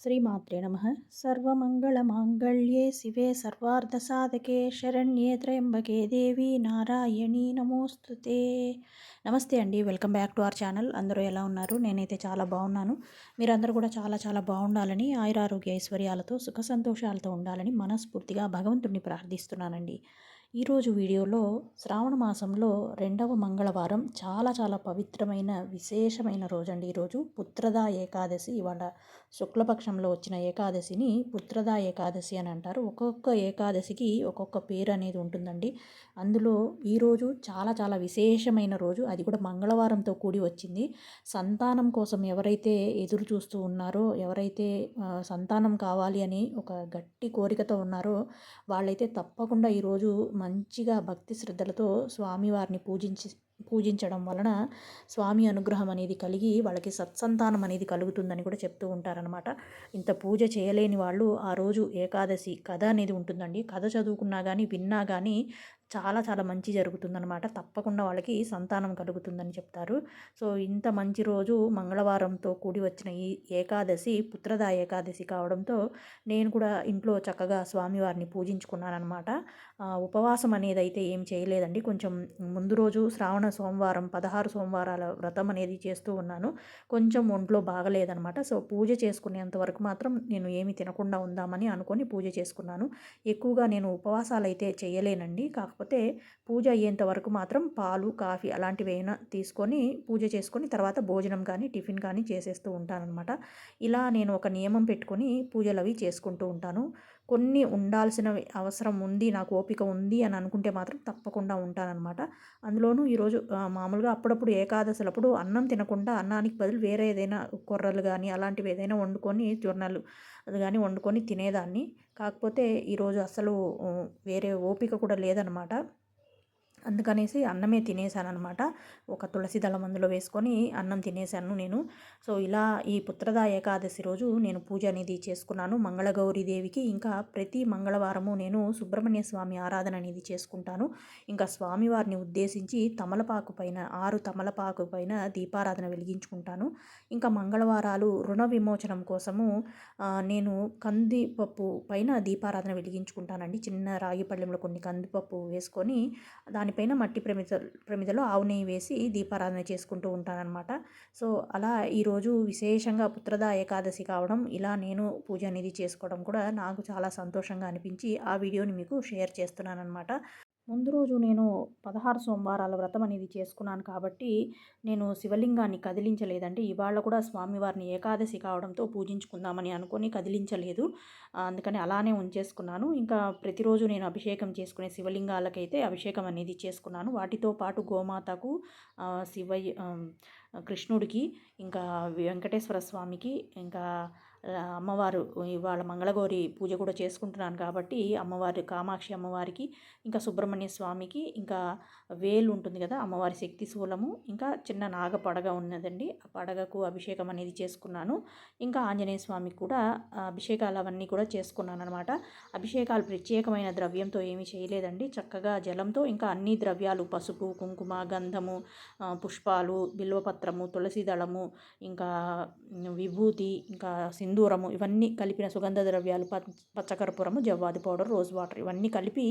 శ్రీమాత్రే నమ. సర్వమంగళమాంగళ్యే శివే సర్వార్ధసాధకే శరణ్యే త్రయంబకే దేవి నారాయణీ నమోస్తుతే నమస్తే అండి welcome back to our channel. అందరూ ఎలా ఉన్నారు? నేనైతే చాలా బాగున్నాను. మీరందరూ కూడా చాలా చాలా బాగుండాలని ఆయురారోగ్య ఐశ్వర్యాలతో సుఖ సంతోషాలతో ఉండాలని మనస్ఫూర్తిగా భగవంతుడిని ప్రార్థిస్తున్నానండి. ఈరోజు వీడియోలో శ్రావణ మాసంలో రెండవ మంగళవారం చాలా చాలా పవిత్రమైన విశేషమైన రోజండి. ఈరోజు పుత్రదా ఏకాదశి. ఇవాళ శుక్లపక్షంలో వచ్చిన ఏకాదశిని పుత్రదా ఏకాదశి అని అంటారు. ఒక్కొక్క ఏకాదశికి ఒక్కొక్క పేరు అనేది ఉంటుందండి. అందులో ఈరోజు చాలా చాలా విశేషమైన రోజు. అది కూడా మంగళవారంతో కూడి వచ్చింది. సంతానం కోసం ఎవరైతే ఎదురు చూస్తూ ఉన్నారో ఎవరైతే సంతానం కావాలి అని ఒక గట్టి కోరికతో ఉన్నారో వాళ్ళైతే తప్పకుండా ఈరోజు మంచిగా భక్తి శ్రద్ధలతో స్వామివారిని పూజించి పూజించడం వలన స్వామి అనుగ్రహం అనేది కలిగి వాళ్ళకి సత్సంతానం అనేది కలుగుతుందని కూడా చెప్తూ ఉంటారనమాట ఇంత పూజ చేయలేని వాళ్ళు ఆ రోజు ఏకాదశి కథ అనేది ఉంటుందండి. కథ చదువుకున్నా కానీ విన్నా కానీ చాలా చాలా మంచి జరుగుతుందనమాట తప్పకుండా వాళ్ళకి సంతానం కలుగుతుందని చెప్తారు. సో ఇంత మంచి రోజు మంగళవారంతో కూడి వచ్చిన ఈ ఏకాదశి పుత్రద ఏకాదశి కావడంతో నేను కూడా ఇంట్లో చక్కగా స్వామివారిని పూజించుకున్నానమాట ఉపవాసం అనేది అయితే ఏం చేయలేదండి. కొంచెం ముందు రోజు శ్రావణ సోమవారం పదహారు సోమవారాల వ్రతం అనేది చేస్తూ ఉన్నాను. కొంచెం ఒంట్లో బాగలేదనమాట సో పూజ చేసుకునేంత వరకు మాత్రం నేను ఏమి తినకుండా ఉందామని అనుకొని పూజ చేసుకున్నాను. ఎక్కువగా నేను ఉపవాసాలు అయితే చేయలేనండి. కాకపోతే పూజ అయ్యేంత వరకు మాత్రం పాలు కాఫీ అలాంటివి అయినా తీసుకొని పూజ చేసుకొని తర్వాత భోజనం కానీ టిఫిన్ కానీ చేసేస్తూ ఉంటానన్నమాట. ఇలా నేను ఒక నియమం పెట్టుకొని పూజలు అవి చేసుకుంటూ ఉంటాను. కొన్ని ఉండాల్సిన అవసరం ఉంది నాకు ఓపిక ఉంది అని అనుకుంటే మాత్రం తప్పకుండా ఉంటానన్నమాట. అందులోనూ ఈరోజు మామూలుగా అప్పుడప్పుడు ఏకాదశులప్పుడు అన్నం తినకుండా అన్నానికి బదులు వేరే ఏదైనా కొర్రలు కానీ అలాంటివి ఏదైనా వండుకొని జొన్నలు అది కానీ వండుకొని తినేదాన్ని. కాకపోతే ఈరోజు అసలు వేరే ఓపిక కూడా లేదనమాట అందుకనేసి అన్నమే తినేసాను అనమాట ఒక తులసి దళం అందులో వేసుకొని అన్నం తినేసాను నేను. సో ఇలా ఈ పుత్రదా ఏకాదశి రోజు నేను పూజ అనేది చేసుకున్నాను. మంగళగౌరి దేవికి ఇంకా ప్రతి మంగళవారము నేను సుబ్రహ్మణ్య స్వామి ఆరాధన అనేది చేసుకుంటాను. ఇంకా స్వామివారిని ఉద్దేశించి తమలపాకు పైన ఆరు తమలపాకు పైన దీపారాధన వెలిగించుకుంటాను. ఇంకా మంగళవారాలు రుణ విమోచనం కోసము నేను కందిపప్పు పైన దీపారాధన వెలిగించుకుంటానండి. చిన్న రాగి పళ్ళెంలో కొన్ని కందిపప్పు వేసుకొని దాని దానిపైన మట్టి ప్రమిద ప్రమిదలో ఆవు నెయ్యి వేసి దీపారాధన చేసుకుంటూ ఉంటానన్నమాట సో అలా ఈరోజు విశేషంగా పుత్రద ఏకాదశి కావడం ఇలా నేను పూజ అనేది చేసుకోవడం కూడా నాకు చాలా సంతోషంగా అనిపించి ఆ వీడియోని మీకు షేర్ చేస్తున్నాను అనమాట ముందు రోజు నేను పదహారు సోమవారాల వ్రతం అనేది చేసుకున్నాను కాబట్టి నేను శివలింగాన్ని కదిలించలేదండి. ఇవాళ కూడా స్వామివారిని ఏకాదశి కావడంతో పూజించుకుందామని అనుకొని కదిలించలేదు. అందుకని అలానే ఉంచేసుకున్నాను. ఇంకా ప్రతిరోజు నేను అభిషేకం చేసుకునే శివలింగాలకైతే అభిషేకం అనేది చేసుకున్నాను. వాటితో పాటు గోమాతకు శివయ్య కృష్ణుడికి ఇంకా వెంకటేశ్వర స్వామికి ఇంకా అమ్మవారు ఇవాళ మంగళగౌరి పూజ కూడా చేసుకుంటున్నాను కాబట్టి అమ్మవారి కామాక్షి అమ్మవారికి ఇంకా సుబ్రహ్మణ్య స్వామికి ఇంకా వేలు ఉంటుంది కదా అమ్మవారి శక్తి శూలము ఇంకా చిన్న నాగ పడగ ఉన్నదండి. ఆ పడగకు అభిషేకం అనేది చేసుకున్నాను. ఇంకా ఆంజనేయ స్వామికి కూడా అభిషేకాలు అవన్నీ కూడా చేసుకున్నాను అనమాట అభిషేకాలు ప్రత్యేకమైన ద్రవ్యంతో ఏమీ చేయలేదండి. చక్కగా జలంతో ఇంకా అన్ని ద్రవ్యాలు పసుపు కుంకుమ గంధము పుష్పాలు బిల్వపత్రము తులసి దళము ఇంకా విభూతి ఇంకా సింధూరము ఇవన్నీ కలిపిన సుగంధ ద్రవ్యాలు పచ్చకర్పూరము జవ్వాది పౌడర్ రోజ్ వాటర్ ఇవన్నీ కలిపి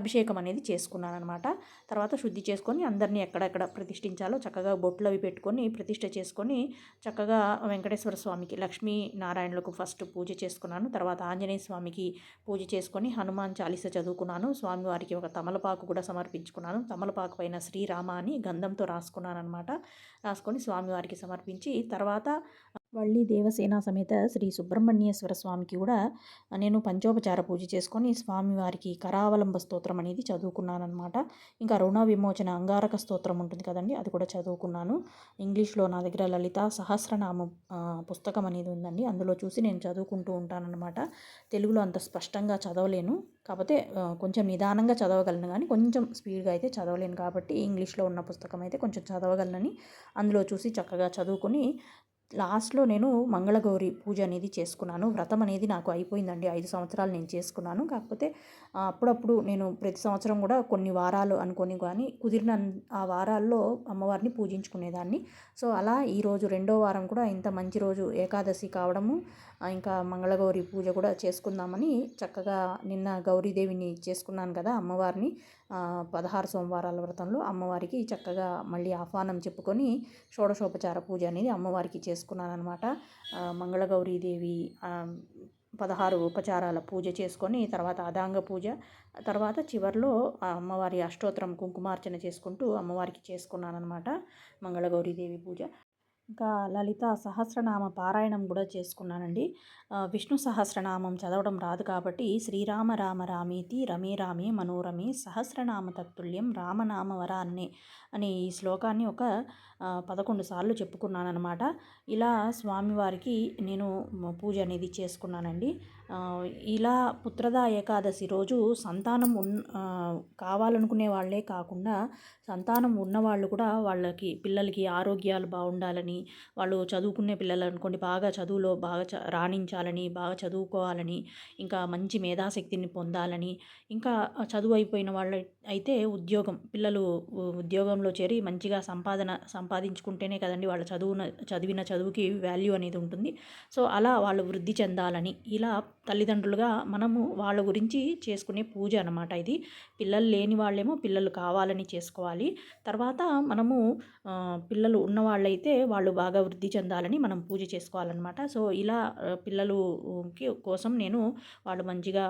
అభిషేకం అనేది చేసుకున్నాను అనమాట తర్వాత శుద్ధి చేసుకొని అందరినీ ఎక్కడెక్కడ ప్రతిష్ఠించాలో చక్కగా బొట్లు అవి పెట్టుకొని ప్రతిష్ఠ చేసుకొని చక్కగా వెంకటేశ్వర స్వామికి లక్ష్మీ నారాయణులకు ఫస్ట్ పూజ చేసుకున్నాను. తర్వాత ఆంజనేయ స్వామికి పూజ చేసుకొని హనుమాన్ చాలీస చదువుకున్నాను. స్వామివారికి ఒక తమలపాకు కూడా సమర్పించుకున్నాను. తమలపాకు పైన శ్రీరామ అని గంధంతో రాసుకున్నాను అనమాట రాసుకొని స్వామివారికి సమర్పించి తర్వాత వళ్ళీ దేవసేన సమేత శ్రీ సుబ్రహ్మణ్యేశ్వర స్వామికి కూడా నేను పంచోపచార పూజ చేసుకొని స్వామివారికి కరావలంబ స్తోత్రం అనేది చదువుకున్నాను అనమాట ఇంకా రుణ విమోచన అంగారక స్తోత్రం ఉంటుంది కదండి అది కూడా చదువుకున్నాను. ఇంగ్లీష్లో నా దగ్గర లలిత సహస్రనామం పుస్తకం అనేది ఉందండి అందులో చూసి నేను చదువుకుంటూ ఉంటానన్నమాట. తెలుగులో అంత స్పష్టంగా చదవలేను కాకపోతే కొంచెం నిదానంగా చదవగలను కానీ కొంచెం స్పీడ్గా అయితే చదవలేను కాబట్టి ఇంగ్లీష్లో ఉన్న పుస్తకం అయితే కొంచెం చదవగలనని అందులో చూసి చక్కగా చదువుకొని లాస్ట్లో నేను మంగళగౌరి పూజ అనేది చేసుకున్నాను. వ్రతం అనేది నాకు అయిపోయిందండి. ఐదు సంవత్సరాలు నేను చేసుకున్నాను. కాకపోతే అప్పుడప్పుడు నేను ప్రతి సంవత్సరం కూడా కొన్ని వారాలు అనుకొని కానీ కుదిరిన ఆ వారాల్లో అమ్మవారిని పూజించుకునేదాన్ని. సో అలా ఈరోజు రెండో వారం కూడా ఇంత మంచి రోజు ఏకాదశి కావడము ఇంకా మంగళగౌరి పూజ కూడా చేసుకుందామని చక్కగా నిన్న గౌరీదేవిని చేసుకున్నాను కదా అమ్మవారిని. పదహారు సోమవారాల వ్రతంలో అమ్మవారికి చక్కగా మళ్ళీ ఆహ్వానం చెప్పుకొని షోడశోపచార పూజ అనేది అమ్మవారికి చేసుకున్నానమాట మంగళగౌరీదేవి పదహారు ఉపచారాల పూజ చేసుకొని తర్వాత అదాంగ పూజ తర్వాత చివరిలో అమ్మవారి అష్టోత్తరం కుంకుమార్చన చేసుకుంటూ అమ్మవారికి చేసుకున్నానమాట మంగళగౌరీదేవి పూజ. ఇంకా లలిత సహస్రనామ పారాయణం కూడా చేసుకున్నానండి. విష్ణు సహస్రనామం చదవడం రాదు కాబట్టి శ్రీరామ రామ రామేతి రమే రామే మనోరమే సహస్రనామ తత్తుల్యం రామనామ వరాన్నే అనే ఈ శ్లోకాన్ని ఒక పదకొండు సార్లు చెప్పుకున్నానమాట ఇలా స్వామివారికి నేను పూజ అనేది చేసుకున్నానండి. ఇలా పుత్రదా ఏకాదశి రోజు సంతానం ఉన్ కావాలనుకునే వాళ్ళే కాకుండా సంతానం ఉన్నవాళ్ళు కూడా వాళ్ళకి పిల్లలకి ఆరోగ్యాలు బాగుండాలని వాళ్ళు చదువుకునే పిల్లలు అనుకోండి బాగా చదువులో బాగా చ రాణించాలని బాగా చదువుకోవాలని ఇంకా మంచి మేధాశక్తిని పొందాలని ఇంకా చదువు అయిపోయిన వాళ్ళ అయితే ఉద్యోగం పిల్లలు ఉద్యోగంలో చేరి మంచిగా సంపాదన సంపాదించుకుంటేనే కదండి వాళ్ళ చదువున చదివిన చదువుకి వాల్యూ అనేది ఉంటుంది. సో అలా వాళ్ళు వృద్ధి చెందాలని ఇలా తల్లిదండ్రులుగా మనము వాళ్ళ గురించి చేసుకునే పూజ అనమాట ఇది. పిల్లలు లేని వాళ్ళేమో పిల్లలు కావాలని చేసుకోవాలి. తర్వాత మనము పిల్లలు ఉన్నవాళ్ళైతే వాళ్ళు బాగా వృద్ధి చెందాలని మనం పూజ చేసుకోవాలన్నమాట. సో ఇలా పిల్లలకి కోసం నేను వాళ్ళు మంచిగా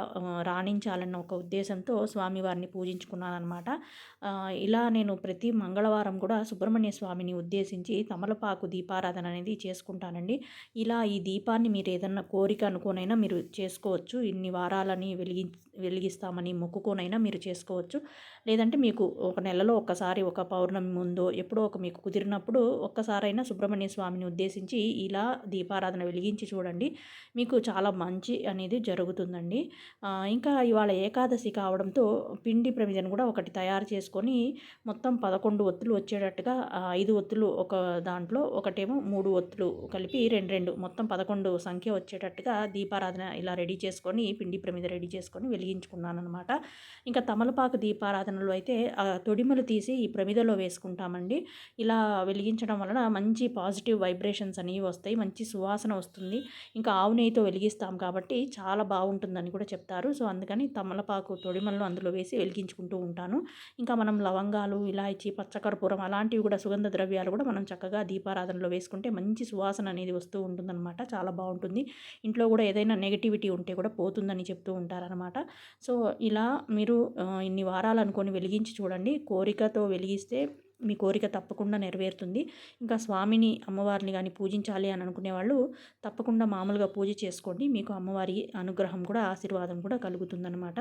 రాణించాలన్న ఒక ఉద్దేశంతో స్వామివారిని పూజించుకున్నానమాట ఇలా నేను ప్రతి మంగళవారం కూడా సుబ్రహ్మణ్య స్వామిని ఉద్దేశించి తమలపాకు దీపారాధన అనేది చేసుకుంటానండి. ఇలా ఈ దీపాన్ని మీరు ఏదన్నా కోరిక అనుకోనైనా మీరు చేసుకోవచ్చు. ఇన్ని వారాలని వెలిగి వెలిగిస్తామని మొక్కుకోనైనా మీరు చేసుకోవచ్చు. లేదంటే మీకు ఒక నెలలో ఒక్కసారి ఒక పౌర్ణమి ముందో ఎప్పుడో ఒక మీకు కుదిరినప్పుడు ఒక్కసారైనా సుబ్రహ్మణ్య స్వామిని ఉద్దేశించి ఇలా దీపారాధన వెలిగించి చూడండి. మీకు చాలా మంచి అనేది జరుగుతుందండి. ఇంకా ఇవాళ ఏకాదశి కావడంతో పిండి ప్రమిదను కూడా ఒకటి తయారు చేసుకొని మొత్తం పదకొండు ఒత్తులు వచ్చేటట్టుగా ఐదు ఒత్తులు ఒక దాంట్లో ఒకటేమో మూడు ఒత్తులు కలిపి రెండు రెండు మొత్తం పదకొండు సంఖ్య వచ్చేటట్టుగా దీపారాధన ఇలా రెడీ చేసుకొని పిండి ప్రమిద రెడీ చేసుకొని వెలిగించుకున్నాను అనమాట ఇంకా తమలపాకు దీపారాధనలో అయితే తొడిమలు తీసి ఈ ప్రమిదలో వేసుకుంటామండి. ఇలా వెలిగించడం వలన మంచి పాజిటివ్ వైబ్రేషన్స్ అనేవి వస్తాయి మంచి సువాసన వస్తుంది. ఇంకా ఆవు నెయ్యితో వెలిగిస్తాం కాబట్టి చాలా బాగుంటుందని కూడా చెప్తారు. సో అందుకని తమలపాకు తొడిమలను అందులో వేసి వెలిగించుకుంటూ ఉంటాను. ఇంకా మనం లవంగాలు ఇలాచి పచ్చకర్పూరం అలాంటివి కూడా సుగంధ ద్రవ్యాలు కూడా మనం చక్కగా దీపారాధనలో వేసుకుంటే మంచి సువాసన అనేది వస్తూ ఉంటుందన్నమాట. చాలా బాగుంటుంది. ఇంట్లో కూడా ఏదైనా నెగిటివిటీ ఉంటే కూడా పోతుందని చెప్తూ ఉంటారనమాట సో ఇలా మీరు ఇన్ని వారాలు అనుకొని వెలిగించి చూడండి. కోరికతో వెలిగిస్తే మీ కోరిక తప్పకుండా నెరవేరుతుంది. ఇంకా స్వామిని అమ్మవారిని కానీ పూజించాలి అని అనుకునే వాళ్ళు తప్పకుండా మామూలుగా పూజ చేసుకోండి. మీకు అమ్మవారి అనుగ్రహం కూడా ఆశీర్వాదం కూడా కలుగుతుందనమాట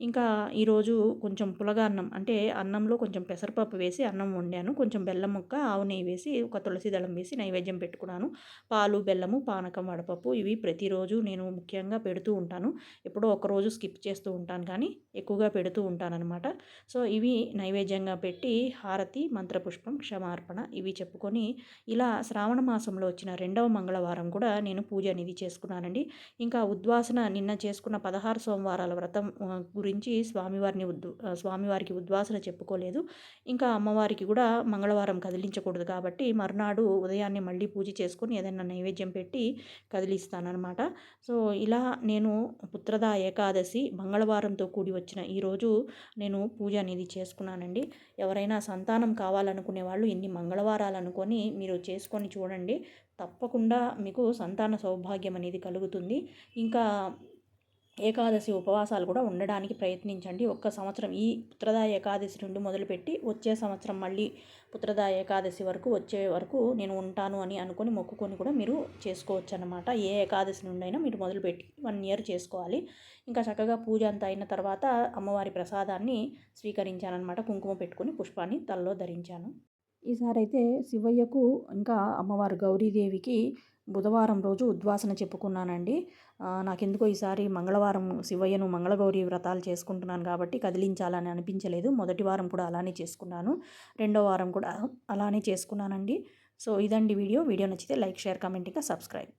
ఇంకా ఈరోజు కొంచెం పులగాన్నం అంటే అన్నంలో కొంచెం పెసరపప్పు వేసి అన్నం వండాను. కొంచెం బెల్లం ముక్క ఆవు నెయ్యి వేసి ఒక తులసి దళం వేసి నైవేద్యం పెట్టుకున్నాను. పాలు బెల్లము పానకం వడపప్పు ఇవి ప్రతిరోజు నేను ముఖ్యంగా పెడుతూ ఉంటాను. ఎప్పుడో ఒకరోజు స్కిప్ చేస్తూ ఉంటాను కానీ ఎక్కువగా పెడుతూ ఉంటానన్నమాట. సో ఇవి నైవేద్యంగా పెట్టి హారతి మంత్రపుష్పం క్షమార్పణ ఇవి చెప్పుకొని ఇలా శ్రావణ మాసంలో వచ్చిన రెండవ మంగళవారం కూడా నేను పూజ అనేది చేసుకున్నానండి. ఇంకా ఉద్వాసన నిన్న చేసుకున్న పదహారు సోమవారాల వ్రతం గురించి స్వామివారిని ఉద్ స్వామివారికి ఉద్వాసన చెప్పుకోలేదు. ఇంకా అమ్మవారికి కూడా మంగళవారం కదిలించకూడదు కాబట్టి మరునాడు ఉదయాన్నే మళ్ళీ పూజ చేసుకొని ఏదైనా నైవేద్యం పెట్టి కదిలిస్తానన్నమాట. సో ఇలా నేను పుత్రదా ఏకాదశి మంగళవారంతో కూడి వచ్చిన ఈరోజు నేను పూజ అనేది చేసుకున్నానండి. ఎవరైనా సంతానం కావాలి కావాలనుకునే వాళ్ళు ఇన్ని మంగళవారాలు అనుకొని మీరు చేసుకొని చూడండి. తప్పకుండా మీకు సంతాన సౌభాగ్యం అనేది కలుగుతుంది. ఇంకా ఏకాదశి ఉపవాసాలు కూడా ఉండడానికి ప్రయత్నించండి. ఒక్క సంవత్సరం ఈ పుత్రదా ఏకాదశి నుండి మొదలుపెట్టి వచ్చే సంవత్సరం మళ్ళీ పుత్రదా ఏకాదశి వరకు వచ్చే వరకు నేను ఉంటాను అని అనుకొని మొక్కుకొని కూడా మీరు చేసుకోవచ్చు అనమాట ఏ ఏకాదశి నుండి అయినా మీరు మొదలుపెట్టి వన్ ఇయర్ చేసుకోవాలి. ఇంకా చక్కగా పూజ అంతా అయిన తర్వాత అమ్మవారి ప్రసాదాన్ని స్వీకరించానమాట కుంకుమ పెట్టుకుని పుష్పాన్ని తలలో ధరించాను. ఈసారి అయితే శివయ్యకు ఇంకా అమ్మవారు గౌరీదేవికి బుధవారం రోజు ఉద్వాసన చెప్పుకున్నానండి. నాకెందుకో ఈసారి మంగళవారం శివయ్యను మంగళగౌరి వ్రతాలు చేసుకుంటున్నాను కాబట్టి కదిలించాలని అనిపించలేదు. మొదటి వారం కూడా అలానే చేసుకున్నాను. రెండో వారం కూడా అలానే చేసుకున్నానండి. సో ఇదండి వీడియో. వీడియో నచ్చితే లైక్ షేర్ కామెంట్ ఇంకా సబ్స్క్రైబ్.